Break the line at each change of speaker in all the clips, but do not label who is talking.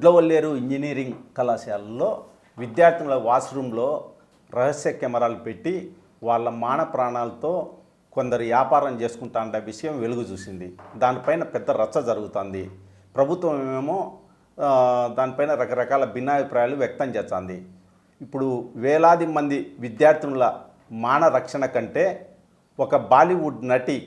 Gudlavalleru engineering కళాశాలలో విద్యార్థుల వాష్రూమ్లో రహస్య కెమెరాలు పెట్టి వాళ్ళ మాన ప్రాణాలతో కొందరు వ్యాపారం చేసుకుంటా విషయం వెలుగు చూసింది. దానిపైన పెద్ద రచ్చ జరుగుతుంది. ప్రభుత్వం ఏమో దానిపైన రకరకాల భిన్నాభిప్రాయాలు వ్యక్తం చేస్తుంది. ఇప్పుడు వేలాది మంది విద్యార్థుల మాన రక్షణ కంటే ఒక బాలీవుడ్ నటి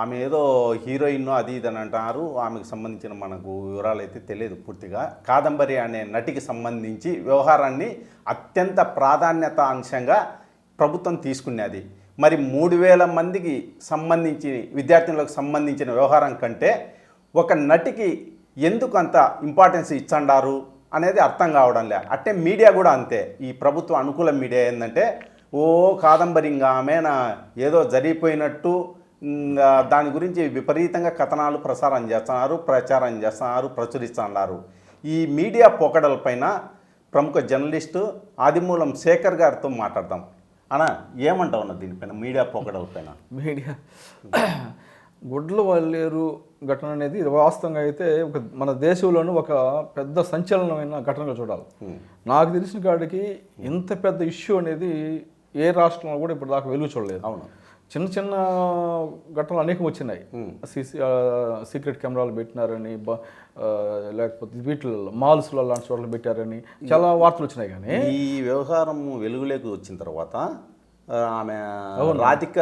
ఆమె ఏదో హీరోయిన్ అది ఇది అని అంటున్నారు ఆమెకు సంబంధించిన మనకు వివరాలు అయితే తెలియదు పూర్తిగా. కాదంబరి అనే నటికి సంబంధించి వ్యవహారాన్ని అత్యంత ప్రాధాన్యత అంశంగా ప్రభుత్వం తీసుకునేది మరి మూడు వేల మందికి సంబంధించి విద్యార్థినులకు సంబంధించిన వ్యవహారం కంటే ఒక నటికి ఎందుకు అంత ఇంపార్టెన్స్ ఇచ్చండారు అనేది అర్థం కావడం లే. అట్టే మీడియా కూడా అంతే. ఈ ప్రభుత్వ అనుకూల మీడియా ఏంటంటే ఓ కాదంబరి ఇంకా ఆమె ఏదో జరిగిపోయినట్టు దాని గురించి విపరీతంగా కథనాలు ప్రసారం చేస్తున్నారు ప్రచారం చేస్తున్నారు ప్రచురిస్తున్నారు. ఈ మీడియా పోకడలపైన ప్రముఖ జర్నలిస్టు ఆదిమూలం శేఖర్ గారితో మాట్లాడదాం. అన్న ఏమంటావు అన్న దీనిపైన మీడియా పోకడలపైన
మీడియా. గుడ్ల వల్లేరు ఘటన అనేది ఇది వాస్తవంగా అయితే ఒక మన దేశంలోనూ ఒక పెద్ద సంచలనమైన ఘటనగా చూడాలి. నాకు తెలిసిన కాడికి ఇంత పెద్ద ఇష్యూ అనేది ఏ రాష్ట్రంలో కూడా ఇప్పుడు దాకా వెలుగు చూడలేదు.
అవును.
చిన్న చిన్న ఘటనలు అనేకం వచ్చినాయి. సీసీ సీక్రెట్ కెమెరాలు పెట్టినారని లేకపోతే వీటిల్లో మాల్స్లో లాంటి చోట్ల పెట్టారని చాలా వార్తలు వచ్చినాయి కానీ.
ఈ వ్యవహారం వెలుగులోకి వచ్చిన తర్వాత ఆమె రాధిక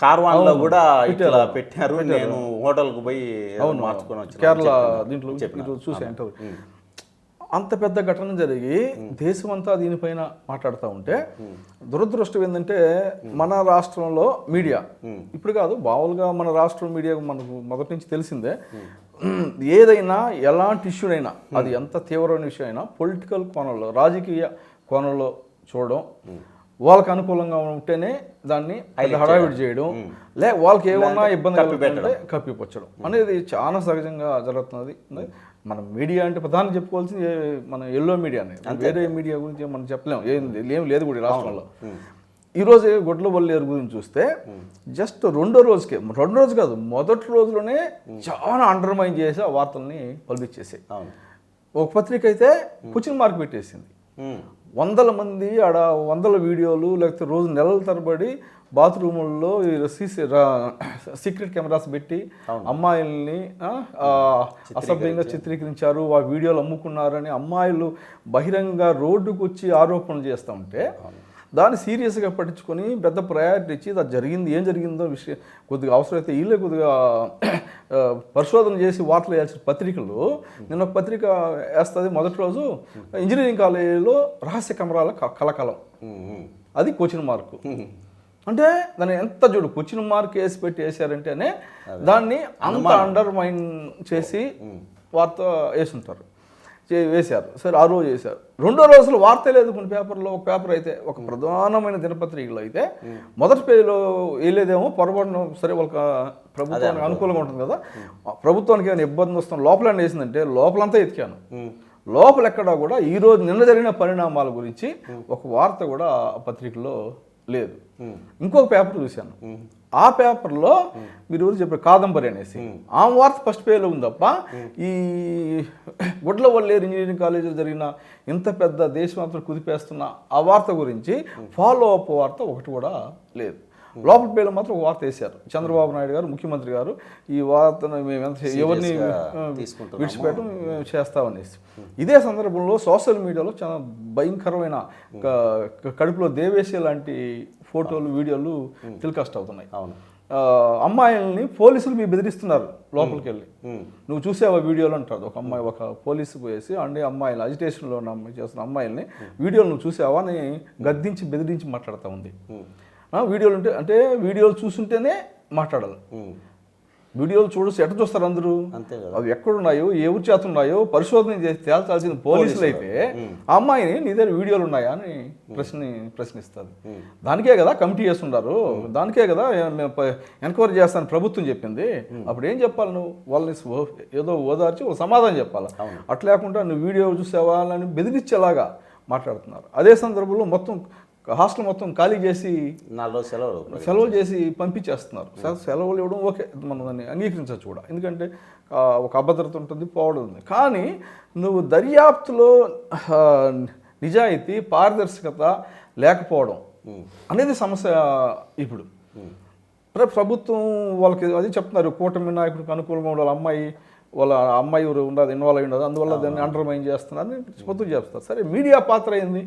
కార్వాన్లో కూడా ఇట్లా పెట్టారు. నేను హోటల్కు పోయి మార్చుకొని వచ్చిన
కేరళ దీంట్లో ఈరోజు చూసే అంటారు అంత పెద్ద ఘటన జరిగి దేశం అంతా దీనిపైన మాట్లాడుతూ ఉంటే దురదృష్టం ఏంటంటే మన రాష్ట్రంలో మీడియా. ఇప్పుడు కాదు మామూలుగా మన రాష్ట్రం మీడియా మనకు మొదటి నుంచి తెలిసిందే. ఏదైనా ఎలాంటి ఇష్యూనైనా అది ఎంత తీవ్రమైన విషయం అయినా పొలిటికల్ కోణంలో రాజకీయ కోణంలో చూడడం వాళ్ళకి అనుకూలంగా ఉంటేనే దాన్ని హడావిడి చేయడం. లే వాళ్ళకి ఏమన్నా ఇబ్బంది కప్పిపుచ్చడం అనేది చాలా సహజంగా జరుగుతున్నది. మన మీడియా అంటే ప్రధానంగా చెప్పుకోవాల్సింది మన ఎల్లో మీడియా అనేది వేరే మీడియా గురించి మనం చెప్పలేము ఏం ఏం లేదు కూడా ఈ రాష్ట్రంలో. ఈ రోజు గొడ్ల వల్లేరు గురించి చూస్తే జస్ట్ రెండో రోజుకే రెండో రోజు కాదు మొదటి రోజులోనే చాలా అండర్మైన్ చేసి ఆ వార్తల్ని పలిపించేసాయి ఒక పత్రిక అయితే క్వశ్చన్ మార్క్ పెట్టేసింది. వందల మంది ఆడ వందల వీడియోలు లేకపోతే రోజు నెలల తరబడి బాత్రూముల్లో ఈ సీసీ సీక్రెట్ కెమెరాస్ పెట్టి అమ్మాయిల్ని అసభ్యంగా చిత్రీకరించారు ఆ వీడియోలు అమ్ముకున్నారని అమ్మాయిలు బహిరంగ రోడ్డుకు వచ్చి ఆరోపణలు చేస్తూ ఉంటే దాన్ని సీరియస్గా పట్టించుకొని పెద్ద ప్రయారిటీ ఇచ్చి అది జరిగింది ఏం జరిగిందో విషయం కొద్దిగా అవసరమైతే వీళ్ళే కొద్దిగా పరిశోధన చేసి వార్తలు వేయాల్సిన పత్రికలు. నిన్న ఒక పత్రిక వేస్తుంది మొదటి రోజు. ఇంజనీరింగ్ కాలేజీలో రహస్య కెమెరాల కలకలం. అది క్వశ్చన్ మార్కు. అంటే దాన్ని ఎంత చూడు క్వశ్చన్ మార్క్ వేసి పెట్టి వేసారంటేనే దాన్ని అంత అండర్ మైన్ చేసి వార్త వేసుంటారు. వేశారు. సరే ఆ రోజు వేశారు. రెండో రోజులు వార్త లేదు కొన్ని పేపర్లో. ఒక పేపర్ అయితే ఒక ప్రధానమైన దినపత్రికలో అయితే మొదటి పేజీలో వేయలేదేమో పొరపాటున సరే వాళ్ళకి ప్రభుత్వానికి అనుకూలంగా ఉంటుంది కదా. ప్రభుత్వానికి ఏమైనా ఇబ్బంది వస్తుంది లోపల వేసిందంటే లోపలంతా ఎతికాను. లోపల ఎక్కడా కూడా ఈ రోజు నిన్న జరిగిన పరిణామాల గురించి ఒక వార్త కూడా ఆ పత్రికలో లేదు. ఇంకొక పేపర్ చూశాను. ఆ పేపర్లో మీరు ఎవరు చెప్పారు? కాదంబరి అనేసి. ఆ వార్త ఫస్ట్ పేజ్లో ఉంది తప్ప ఈ గుడ్ల వల్లేరు ఇంజనీరింగ్ కాలేజీలో జరిగిన ఇంత పెద్ద దేశమంతా కుదిపేస్తున్న ఆ వార్త గురించి ఫాలో అప్ వార్త ఒకటి కూడా లేదు. లోపల పేర్లు మాత్రం ఒక వార్త వేశారు. చంద్రబాబు నాయుడు గారు ముఖ్యమంత్రి గారు ఈ వార్తను మేము ఎంత ఎవరిని. విడిచిపెట్టడం మేము చేస్తామనేసి ఇదే సందర్భంలో సోషల్ మీడియాలో చాలా భయంకరమైన కడుపులో దేవేశ లాంటి ఫోటోలు వీడియోలు టెలికాస్ట్ అవుతున్నాయి.
అవును.
అమ్మాయిల్ని పోలీసులు మీ బెదిరిస్తున్నారు లోపలికి వెళ్ళి. నువ్వు చూసావా వీడియోలు అంటారు. ఒక అమ్మాయి ఒక పోలీసు పోయేసి అండి అమ్మాయిలు అజిటేషన్లో ఉన్న అమ్మాయి చేస్తున్న అమ్మాయిల్ని వీడియోలు నువ్వు చూసావా? అని గద్దించి బెదిరించి మాట్లాడుతూ ఉంది. వీడియోలు ఉంటే అంటే వీడియోలు చూస్తుంటేనే మాట్లాడాలి. వీడియోలు చూడొచ్చు. ఎట్ట చూస్తారు అందరూ? అవి ఎక్కడున్నాయో ఏ ఊరి చేత ఉన్నాయో పరిశోధన చేసి తేల్చాల్సిన పోలీసులు అయితే ఆ అమ్మాయిని నీ దగ్గర వీడియోలు ఉన్నాయా అని ప్రశ్న ప్రశ్నిస్తారు. దానికే కదా కమిటీ చేస్తున్నారు దానికే కదా ఎంక్వైరీ చేస్తాను ప్రభుత్వం చెప్పింది. అప్పుడు ఏం చెప్పాలి నువ్వు? వాళ్ళని ఏదో ఓదార్చి ఒక సమాధానం చెప్పాలి. అట్లా లేకుండా నువ్వు వీడియో చూసావా అని బెదిరించేలాగా మాట్లాడుతున్నారు. అదే సందర్భంలో మొత్తం హాస్టల్ మొత్తం ఖాళీ చేసి
నాలుగు రోజులు సెలవులు
సెలవులు చేసి పంపించేస్తున్నారు. సెలవులు ఇవ్వడం ఓకే మనం దాన్ని అంగీకరించవచ్చు కూడా. ఎందుకంటే ఒక అభద్రత ఉంటుంది పోవడం ఉంది. కానీ నువ్వు దర్యాప్తులో నిజాయితీ పారదర్శకత లేకపోవడం అనేది సమస్య ఇప్పుడు. ప్ర- ప్రభుత్వం వాళ్ళకి అది చెప్తున్నారు. కూటమి నాయకుడికి అనుకూలంగా ఉండాలి. అమ్మాయి వాళ్ళ అమ్మాయి ఉండదు ఇన్వాల్వ్ అయి ఉండదు అందువల్ల దాన్ని అండర్మైన్ చేస్తున్నారు ప్రభుత్వం చేస్తారు సరే మీడియా పాత్ర ఏంది?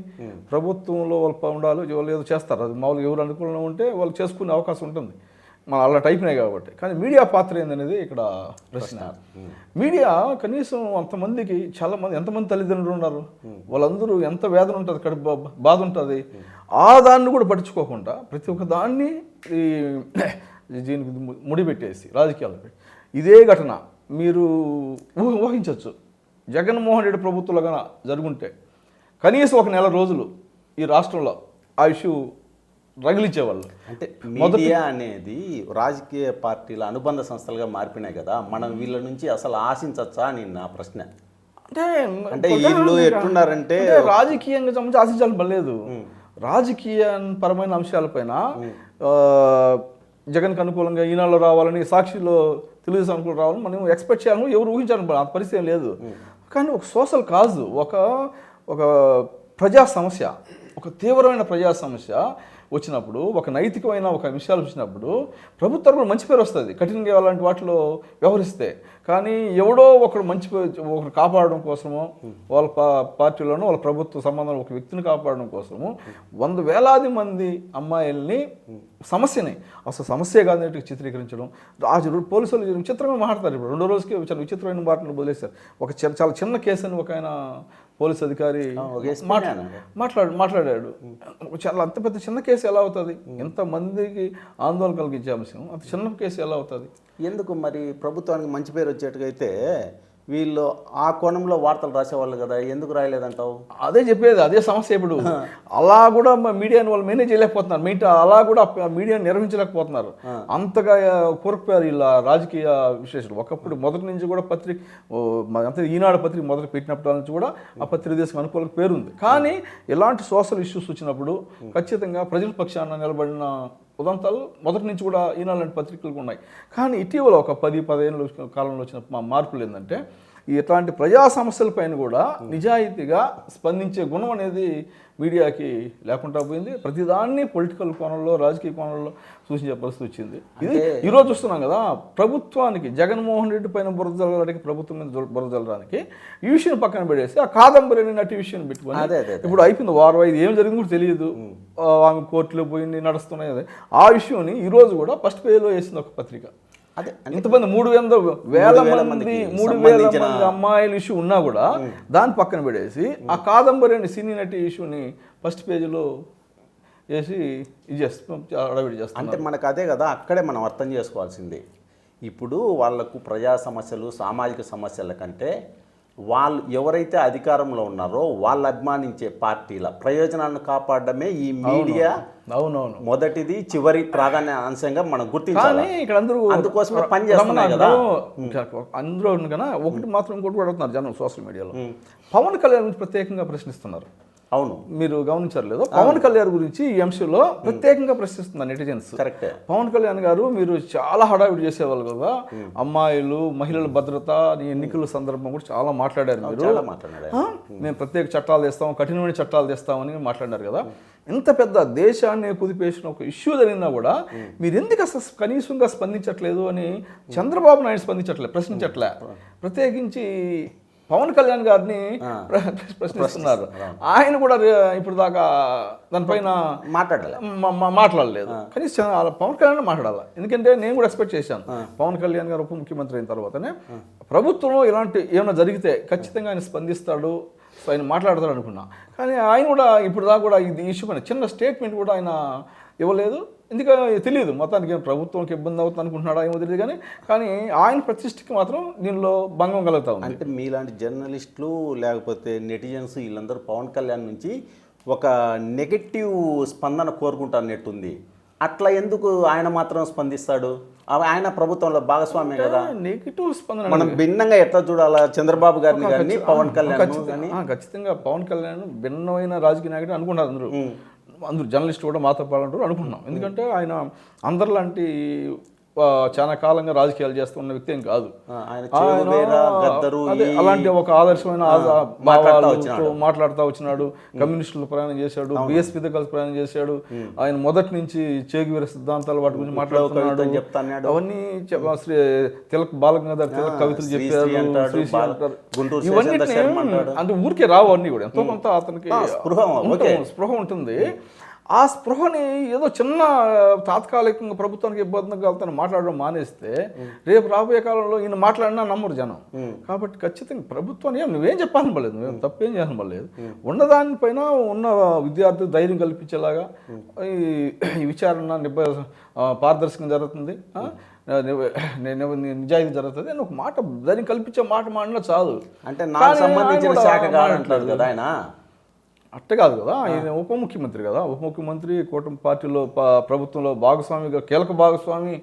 ప్రభుత్వంలో వాళ్ళు ఉండాలి వాళ్ళు ఏదో చేస్తారు. అది మామూలుగా ఎవరు అనుకూలంగా ఉంటే వాళ్ళు చేసుకునే అవకాశం ఉంటుంది. మన అలా టైప్నే కాబట్టి. కానీ మీడియా పాత్ర ఏందనేది ఇక్కడ ప్రశ్న. మీడియా కనీసం అంతమందికి చాలా మంది ఎంతమంది తల్లిదండ్రులు ఉన్నారు? వాళ్ళందరూ ఎంత వేదన ఉంటుంది కడుపు బాధ ఉంటుంది? ఆ దాన్ని కూడా పట్టించుకోకుండా ప్రతి ఒక్క దాన్ని ఈ దీనికి ముడిపెట్టేసి రాజకీయాలు పెట్టి ఇదే ఘటన. మీరు ఊహ ఊహించవచ్చు. జగన్మోహన్ రెడ్డి ప్రభుత్వంలో కనుక జరుగుంటే కనీసం ఒక నెల రోజులు ఈ రాష్ట్రంలో ఆ ఇష్యూ రగిలించేవాళ్ళు
అంటే మీడియా అనేది రాజకీయ పార్టీల అనుబంధ సంస్థలుగా మారిపోయినాయి కదా మనం వీళ్ళ నుంచి అసలు ఆశించచ్చా అని నా ప్రశ్న.
అంటే
అంటే వీళ్ళు ఎట్లున్నారంటే
రాజకీయంగా సంబంధించి ఆశించాలని పర్లేదు. రాజకీయ పరమైన అంశాలపైన జగన్కి అనుకూలంగా ఈనాళ్ళు రావాలని సాక్షిలో తెలుగుదేశం అనుకూలం రావాలని మనం ఎక్స్పెక్ట్ చేయాలని ఎవరు ఊహించాలని. అంత పరిస్థితి ఏం లేదు కానీ ఒక సోషల్ కాజు ఒక ఒక ప్రజా సమస్య ఒక తీవ్రమైన ప్రజా సమస్య వచ్చినప్పుడు ఒక నైతికమైన ఒక విషయాలు వచ్చినప్పుడు ప్రభుత్వ తరపున మంచి పేరు వస్తుంది. కఠినంగా అలాంటి వాటిలో వ్యవహరిస్తే. కానీ ఎవడో ఒకడు మంచి ఒకరు కాపాడడం కోసమో వాళ్ళ పా పార్టీలోనో వాళ్ళ ప్రభుత్వ సంబంధం ఒక వ్యక్తిని కాపాడడం కోసము వంద వేలాది మంది అమ్మాయిల్ని సమస్యని అసలు సమస్య కాదని చిత్రీకరించడం. రాజు పోలీసులు విచిత్రంగా మాట్లాడతారు. ఇప్పుడు రెండో రోజుకి చాలా విచిత్రమైన మాటలు వదిలేశారు. ఒక చాలా చిన్న కేసు అని ఒక ఆయన పోలీస్ అధికారి. మాట్లాడు మాట్లాడాడు. చాలా అంత పెద్ద చిన్న కేసు ఎలా అవుతుంది? ఎంతమందికి ఆందోళన కలిగించే అంశం అంత చిన్న కేసు ఎలా అవుతుంది?
ఎందుకు మరి ప్రభుత్వానికి మంచి పేరు వచ్చేట్టుగైతే వీళ్ళు ఆ కోణంలో వార్తలు రాసేవాళ్ళు కదా ఎందుకు రాయలేదంటావు?
అదే చెప్పేది అదే సమస్య ఇప్పుడు. అలా కూడా మీడియాని వాళ్ళు మేనేజ్ చేయలేకపోతున్నారు. మెయిన్ అలా కూడా మీడియాని నిర్వహించలేకపోతున్నారు. అంతగా కోరుకుపోయారు ఇలా రాజకీయ విశ్లేషణ ఒకప్పుడు మొదటి నుంచి కూడా పత్రిక అంతే ఈనాడు పత్రిక మొదటి పెట్టినప్పటి నుంచి కూడా ఆ పత్రిక దేశం అనుకూలంగా పేరుంది. కానీ ఇలాంటి సోషల్ ఇష్యూస్ వచ్చినప్పుడు ఖచ్చితంగా ప్రజల పక్షాన నిలబడిన ఉదంతాలు మొదటి నుంచి కూడా ఈనాడు లాంటి పత్రికలు ఉన్నాయి. కానీ ఇటీవల ఒక పది పదిహేను కాలంలో వచ్చిన మా మార్పులు ఏంటంటే ఇట్లాంటి ప్రజా సమస్యలపైన కూడా నిజాయితీగా స్పందించే గుణం అనేది మీడియాకి లేకుండా పోయింది. ప్రతిదాన్ని పొలిటికల్ కోణంలో రాజకీయ కోణంలో సూచించే పరిస్థితి వచ్చింది. ఇది ఈరోజు చూస్తున్నాం కదా ప్రభుత్వానికి జగన్మోహన్ రెడ్డి పైన బురద జల్లడానికి ప్రభుత్వం మీద బురద జల్లడానికి ఈ విషయం పక్కన పెడేసి ఆ కాదంబరి అనే నటి విషయం పెట్టుకొని ఇప్పుడు అయిపోయింది వారం ఐదు ఏం జరిగింది కూడా తెలియదు. ఆమె కోర్టులో పోయింది నడుస్తున్నాయి ఆ విషయంని ఈ రోజు కూడా ఫస్ట్ పేజ్లో వేసింది ఒక పత్రిక.
అదే
ఇంతమంది మూడు వందల వేల మంది మూడు వేల మంది అమ్మాయిల ఇష్యూ ఉన్నా కూడా దాన్ని పక్కన పెడేసి ఆ కాదంబరి అనే సినీ నటి ఇష్యూని ఫస్ట్ పేజీలో వేసి ఇది చేస్తాం అడవిడి చేస్తాం
అంటే మనకు అదే కదా అక్కడే మనం అర్థం చేసుకోవాల్సింది. ఇప్పుడు వాళ్ళకు ప్రజా సమస్యలు సామాజిక సమస్యల కంటే వాళ్ళు ఎవరైతే అధికారంలో ఉన్నారో వాళ్ళు అభిమానించే పార్టీల ప్రయోజనాలను కాపాడడమే ఈ మీడియా
అవునవును.
మొదటిది చివరి ప్రాధాన్య అంశంగా మనం గుర్తించాలి?
ఇక్కడ అందరూ
అందుకోసమే పని చేస్తున్నాయి
రమణ
కదా.
అందులో కన్నా ఒకటి మాత్రం ఇంకోటి కూడా జనం సోషల్ మీడియాలో. పవన్ కళ్యాణ్ గురించి ప్రత్యేకంగా ప్రశ్నిస్తున్నారు.
అవును.
మీరు గమనించారు లేదో పవన్ కళ్యాణ్ గురించి ఈ అంశంలో ప్రత్యేకంగా ప్రశ్నిస్తున్నారు నెటిజన్స్.
కరెక్టే.
పవన్ కళ్యాణ్ గారు మీరు చాలా హడావిడి చేసేవాళ్ళు కదా. అమ్మాయిలు మహిళల భద్రత ఎన్నికల సందర్భం కూడా చాలా మాట్లాడారు మీరు? మేము. ప్రత్యేక చట్టాలు తెస్తాం కఠినమైన చట్టాలు తెస్తామని మాట్లాడారు కదా. ఇంత పెద్ద దేశాన్ని కుదిపేసిన ఒక ఇష్యూ జరిగినా కూడా మీరు ఎందుకు అసలు కనీసంగా స్పందించట్లేదు అని చంద్రబాబు నాయుడు స్పందించట్లేదు ప్రశ్నించట్లే. ప్రత్యేకించి పవన్ కళ్యాణ్ గారిని ప్ర- ప్రశ్నిస్తున్నారు. ఆయన కూడా ఇప్పుడు దాకా దానిపైన
మాట్లాడాలి.
మా- మా- మాట్లాడలేదు. కనీసం పవన్ కళ్యాణ్ మాట్లాడాలి? ఎందుకంటే నేను కూడా ఎక్స్పెక్ట్ చేశాను. పవన్ కళ్యాణ్ గారు ఉప ముఖ్యమంత్రి అయిన తర్వాతనే ప్రభుత్వంలో ఇలాంటి ఏమైనా జరిగితే ఖచ్చితంగా ఆయన స్పందిస్తాడు. సో ఆయన మాట్లాడతాడు అనుకున్నా. కానీ ఆయన కూడా ఇప్పుడు దాకా కూడా ఇది ఇష్యూ పైన చిన్న స్టేట్మెంట్ కూడా ఆయన ఇవ్వలేదు. ఎందుకంటే తెలియదు మొత్తానికి ప్రభుత్వంకి ఇబ్బంది అవుతుంది అనుకుంటున్నాడా ఏమో తెలియదు కానీ కానీ ఆయన ప్రతిష్టకి మాత్రం దీనిలో భంగం కలుగుతా ఉంది.
అంటే మీలాంటి జర్నలిస్టులు లేకపోతే నెటిజన్స్ వీళ్ళందరూ పవన్ కళ్యాణ్ నుంచి ఒక నెగటివ్ స్పందన కోరుకుంటున్నట్టుంది. అట్లా ఎందుకు ఆయన మాత్రం స్పందిస్తాడు? ఆయన ప్రభుత్వంలో భాగస్వామ్యం కదా.
నెగిటివ్ స్పందన
మనం భిన్నంగా ఎట్లా చూడాలా? చంద్రబాబు గారిని కానీ పవన్ కళ్యాణ్
ఖచ్చితంగా పవన్ కళ్యాణ్ భిన్నమైన రాజకీయ నాయకుడు అనుకుంటారు అందరూ. అందరు జర్నలిస్ట్ కూడా మాతో పాలంటారు అనుకుంటున్నాం. ఎందుకంటే ఆయన అందరిలాంటి చాలా కాలంగా రాజకీయాలు చేస్తున్న వ్యక్తి ఏం కాదు. అలాంటి ఒక ఆదర్శమైన
మాట్లాడుతూ వచ్చినాడు.
కమ్యూనిస్టులు ప్రయాణం చేశాడు బీఎస్పీతో కలిసి ప్రయాణం చేశాడు. ఆయన మొదటి నుంచి చేగువీర సిద్ధాంతాలు వాటి గురించి మాట్లాడుతున్నాడు. అవన్నీ శ్రీ తిలక్ బాలగంగాధర్ తిలక్ కవితలు చెప్పారు. ఇవన్నీ. అంటే ఊరికే రావు అన్ని కూడా. ఎంతో కొంత అతనికి.
స్పృహ
ఉంటుంది. ఆ స్పృహని ఏదో చిన్న తాత్కాలికంగా ప్రభుత్వానికి ఇబ్బందిగా వెళ్తాను మాట్లాడడం మానేస్తే రేపు రాబోయే కాలంలో ఈయన మాట్లాడినా నమ్మరు జనం. కాబట్టి ఖచ్చితంగా ప్రభుత్వాన్ని ఏం నువ్వేం చెప్పాలని పర్లేదు నువ్వేం తప్పేం చేయాలని పర్లేదు ఉన్నదానిపైన ఉన్న విద్యార్థులు ధైర్యం కల్పించేలాగా ఈ విచారణ నిబ ఆ, పారదర్శకంగా జరుగుతుంది. నిజాయితీ జరుగుతుంది. అని ఒక మాట ధైర్యం కల్పించే మాట మాడినా చాలు.
అంటే నాకు సంబంధించిన శాఖ కాదంటాడు. కదా ఆయన.
అట్ట కాదు కదా. ఆయన ఉప ముఖ్యమంత్రి కదా. ఉప ముఖ్యమంత్రి కూటమి పార్టీలో ప్రభుత్వంలో భాగస్వామిగా కీలక భాగస్వామి.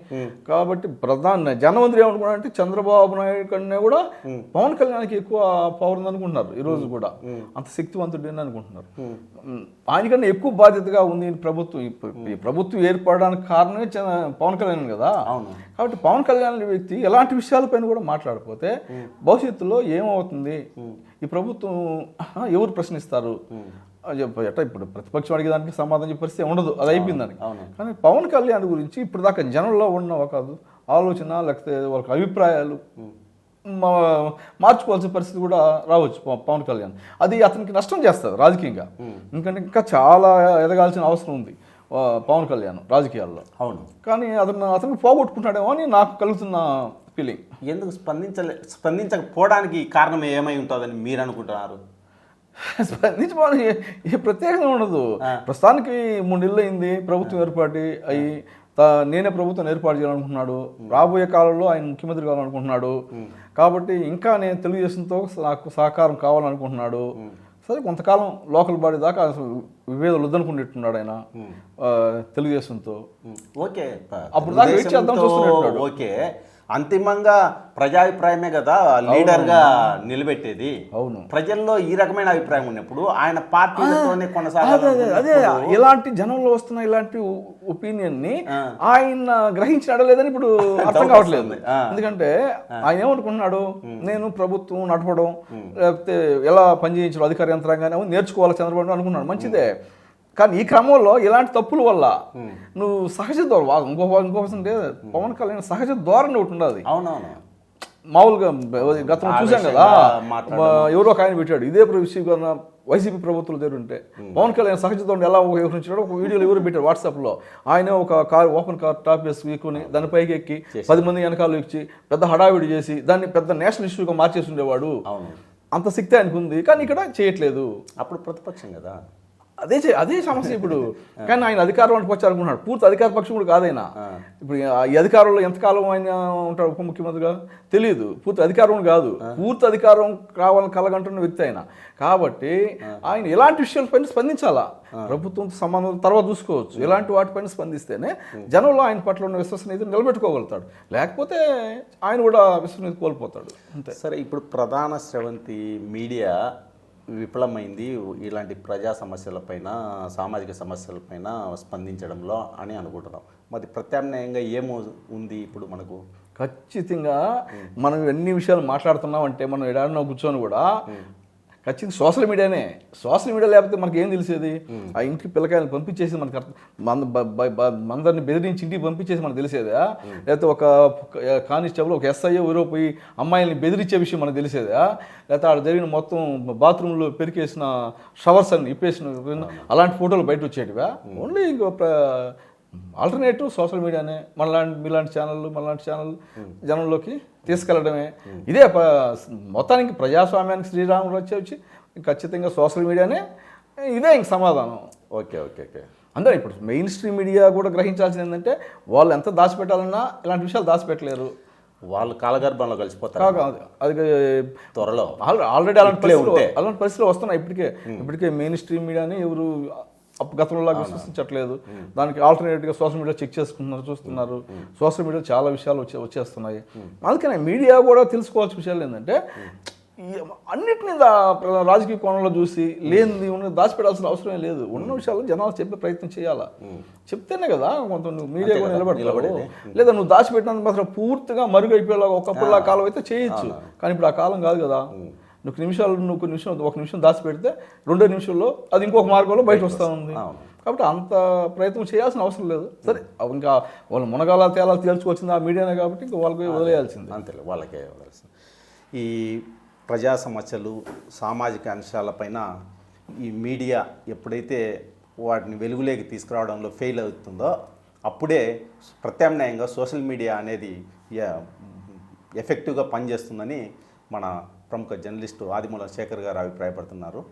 కాబట్టి ప్రధాన జనమంత్రి ఏమనుకున్నారంటే చంద్రబాబు నాయుడు కన్నా కూడా పవన్ కళ్యాణ్కి ఎక్కువ పవర్ ఉంది అనుకుంటున్నారు ఈ రోజు కూడా. అంత శక్తివంతుడు అని అనుకుంటున్నారు? ఆయనకన్నా ఎక్కువ బాధ్యతగా ఉంది ప్రభుత్వం. ఈ ప్ర- ఈ ప్రభుత్వం ఏర్పడడానికి కారణమే పవన్ కళ్యాణ్ కదా. కాబట్టి పవన్ కళ్యాణ్ వ్యక్తి ఎలాంటి విషయాలపైన కూడా మాట్లాడకపోతే భవిష్యత్తులో ఏమవుతుంది? ఈ ప్రభుత్వం ఎవరు ప్రశ్నిస్తారు? ఎట్ట ఇప్పుడు ప్రతిపక్షం అడిగేదానికి సమాధానం చెప్పే పరిస్థితి ఉండదు. అది అయిపోయింది దానికి.
అవును.
కానీ పవన్ కళ్యాణ్ గురించి ఇప్పుడు దాకా జనంలో ఉన్న ఒక ఆలోచన లేకపోతే వాళ్ళకి అభిప్రాయాలు మార్చుకోవాల్సిన పరిస్థితి కూడా రావచ్చు పవ- పవన్ కళ్యాణ్. అది అతనికి నష్టం చేస్తుంది రాజకీయంగా. ఎందుకంటే ఇంకా చాలా ఎదగాల్సిన అవసరం ఉంది పవన్ కళ్యాణ్ రాజకీయాల్లో.
అవును.
కానీ అతను అతను పోగొట్టుకుంటాడేమో అని నాకు కలుగుతున్న ఫీలింగ్.
ఎందుకు స్పందించలే స్పందించకపోవడానికి కారణం ఏమై ఉంటుందని మీరు అనుకుంటున్నారు?
స్పందించుకోవడానికి ఏ ప్రత్యేకంగా ఉండదు. ప్రస్తుతానికి మూడు నెలలు అయింది ప్రభుత్వం ఏర్పాటు అయ్యి నేనే ప్రభుత్వం ఏర్పాటు చేయాలనుకుంటున్నాడు. రాబోయే కాలంలో ఆయన ముఖ్యమంత్రి కావాలనుకుంటున్నాడు. కాబట్టి ఇంకా నేను తెలుగుదేశంతో నాకు సహకారం కావాలనుకుంటున్నాడు. సరే కొంతకాలం లోకల్ బాడీ దాకా అసలు విభేదాలు వద్దనుకునేట్టున్నాడు ఆయన తెలుగుదేశంతో.
ఓకే
అప్పుడు దాకా వెయిట్ చేద్దాం.
ఓకే. అంతిమంగా ప్రజాభిప్రాయమే కదా లీడర్గా నిలబెట్టేది.
అవును.
ప్రజల్లో ఈ రకమైన అభిప్రాయం ఉన్నప్పుడు ఆయన పార్టీలతోనే
అదే ఇలాంటి జనంలో వస్తున్న ఇలాంటి
ఒపీనియన్ని.
ఆయన గ్రహించినాడో లేదని ఇప్పుడు అర్థం కావట్లేదు. ఎందుకంటే ఆయన ఏమనుకుంటున్నాడు నేను ప్రభుత్వం నడపడం లేకపోతే ఎలా పనిచేయించడం అధికార యంత్రాంగాన్ని అవన్నీ నేర్చుకోవాలి చంద్రబాబు అనుకున్నాడు. మంచిదే. కానీ ఈ క్రమంలో ఇలాంటి తప్పుల వల్ల నువ్వు సహజ ధోరణి ఇంకో ఇంకో అంటే పవన్ కళ్యాణ్ సహజ ధోరణి ఒకటి ఉండదు.
అవునవును.
మామూలుగా గతంలో చూసాం కదా. ఎవరో ఒక ఆయన పెట్టాడు. ఇదే విషయం వైసీపీ ప్రభుత్వంలో జరుగుంటే పవన్ కళ్యాణ్ సహజతో ఎలా వ్యవహరించాడో ఒక వీడియోలో ఎవరు పెట్టారు వాట్సాప్లో. ఆయన ఒక కార్ ఓపెన్ కార్ టాప్ వేసి వీకుని దాని పైకి ఎక్కి పది మంది వెనకాల ఇచ్చి పెద్ద హడావిడి చేసి దాన్ని పెద్ద నేషనల్ ఇష్యూగా మార్చేసి ఉండేవాడు. అంత శక్తి ఆయనకు ఉంది. కానీ ఇక్కడ చేయట్లేదు.
అప్పుడు ప్రతిపక్షం కదా.
అదే చే- అదే సమస్య ఇప్పుడు. కానీ ఆయన అధికారంలోకి వచ్చారనుకుంటున్నాడు. పూర్తి అధికార పక్షం కూడా కాదైనా ఇప్పుడు ఈ అధికారంలో ఎంతకాలం ఆయన ఉంటాడు ఉప ముఖ్యమంత్రిగా? తెలియదు పూర్తి అధికారం కాదు. పూర్తి అధికారం కావాలని కలగంటున్న వ్యక్తి ఆయన. కాబట్టి ఆయన ఎలాంటి విషయాలపైన స్పందించాలా? ప్రభుత్వంతో సంబంధం తర్వాత చూసుకోవచ్చు. ఇలాంటి వాటిపైన స్పందిస్తేనే జనంలో ఆయన పట్ల ఉన్న విశ్వసనీయత నిలబెట్టుకోగలుగుతాడు. లేకపోతే ఆయన కూడా విశ్వసనీయత కోల్పోతాడు. అంతే.
సరే ఇప్పుడు ప్రధాన స్రవంతి మీడియా విఫలమైంది ఇలాంటి ప్రజా సమస్యలపైన సామాజిక సమస్యలపైన స్పందించడంలో అని అనుకుంటున్నాం. మరి ప్రత్యామ్నాయంగా ఏమో ఉంది ఇప్పుడు మనకు?
ఖచ్చితంగా మనం ఎన్ని విషయాలు మాట్లాడుతున్నాం అంటే మనం ఎడాడినా కూర్చొని కూడా ఖచ్చితంగా సోషల్ మీడియానే. సోషల్ మీడియా లేకపోతే మనకి ఏం తెలిసేది ఆ ఇంటికి పిల్లకాయలు పంపించేసి మనకి మన మందరిని బెదిరించి ఇంటికి పంపించేసి మనకు తెలిసేదా? లేకపోతే ఒక కానిస్టేబుల్ ఒక ఎస్ఐ ఊరో పోయి అమ్మాయిల్ని బెదిరించే విషయం మనకు తెలిసేదా? లేకపోతే ఆడ జరిగిన మొత్తం బాత్రూంలో పెరికేసిన షవర్స్ అని ఇప్పేసిన అలాంటి ఫోటోలు బయట వచ్చేటివా ఓన్లీ ఆల్టర్నేటివ్ సోషల్ మీడియానే మనలాంటి మీలాంటి ఛానళ్ళు మనలాంటి ఛానల్ జనంలోకి తీసుకెళ్ళడమే. ఇదే మొత్తానికి ప్రజాస్వామ్యానికి శ్రీరాముడు వచ్చి వచ్చి ఖచ్చితంగా సోషల్ మీడియానే ఇదే ఇంక సమాధానం.
Okay okay okay.
అందరూ ఇప్పుడు మెయిన్ స్ట్రీమ్ మీడియా కూడా గ్రహించాల్సింది ఏంటంటే వాళ్ళు ఎంత దాచిపెట్టాలన్నా ఇలాంటి విషయాలు దాచిపెట్టలేరు.
వాళ్ళు కాలగర్భంలో కలిసిపోతారు.
అది
త్వరలో.
ఆల్రెడీ అలాంటి. అలాంటి పరిస్థితులు వస్తున్నాయి ఇప్పటికే. ఇప్పటికే మెయిన్ స్ట్రీమ్ మీడియాని ఎవరు గతంలో విశ్వసించట్లేదు దానికి ఆల్టర్నేటివ్గా సోషల్ మీడియా చెక్ చేసుకుంటున్నారు చూస్తున్నారు. సోషల్ మీడియా చాలా విషయాలు వచ్చే వచ్చేస్తున్నాయి. అందుకనే మీడియా కూడా తెలుసుకోవాల్సిన విషయాలు ఏంటంటే అన్నిటినీ రాజకీయ కోణంలో చూసి లేనిది ఉన్నది దాచిపెట్టాల్సిన అవసరమే లేదు. ఉన్న విషయాలు జనాలు చెప్పే ప్రయత్నం చేయాలా? చెప్తేనే కదా కొంత నువ్వు మీడియా కూడా
నిలబడేది.
లేదా నువ్వు దాచిపెట్టినంత మాత్రం పూర్తిగా మరుగైపోయేలా ఒకప్పుడు ఆ. కాలం అయితే చేయొచ్చు. కానీ ఇప్పుడు ఆ కాలం కాదు కదా. నువ్వు నిమిషాలు నువ్వు కొన్ని నిమిషం ఒక నిమిషం దాచిపెడితే రెండో నిమిషంలో అది ఇంకొక మార్గంలో బయట వస్తూ ఉంది. కాబట్టి అంత ప్రయత్నం చేయాల్సిన అవసరం లేదు. సరే ఇంకా వాళ్ళు మునగాల తేలాలు తేల్చుకొచ్చింది ఆ మీడియానే కాబట్టి ఇంకా వాళ్ళకి వదిలేయాల్సింది.
అంతేలే వాళ్ళకే ఇవ్వాల్సింది ఈ ప్రజా సమస్యలు సామాజిక అంశాలపైన ఈ మీడియా ఎప్పుడైతే వాటిని వెలుగులోకి తీసుకురావడంలో ఫెయిల్ అవుతుందో అప్పుడే ప్రత్యామ్నాయంగా సోషల్ మీడియా అనేది ఎఫెక్టివ్గా పనిచేస్తుందని మన ప్రముఖ జర్నలిస్టు ఆదిమూల శేఖర్ గారు అభిప్రాయపడుతున్నారు.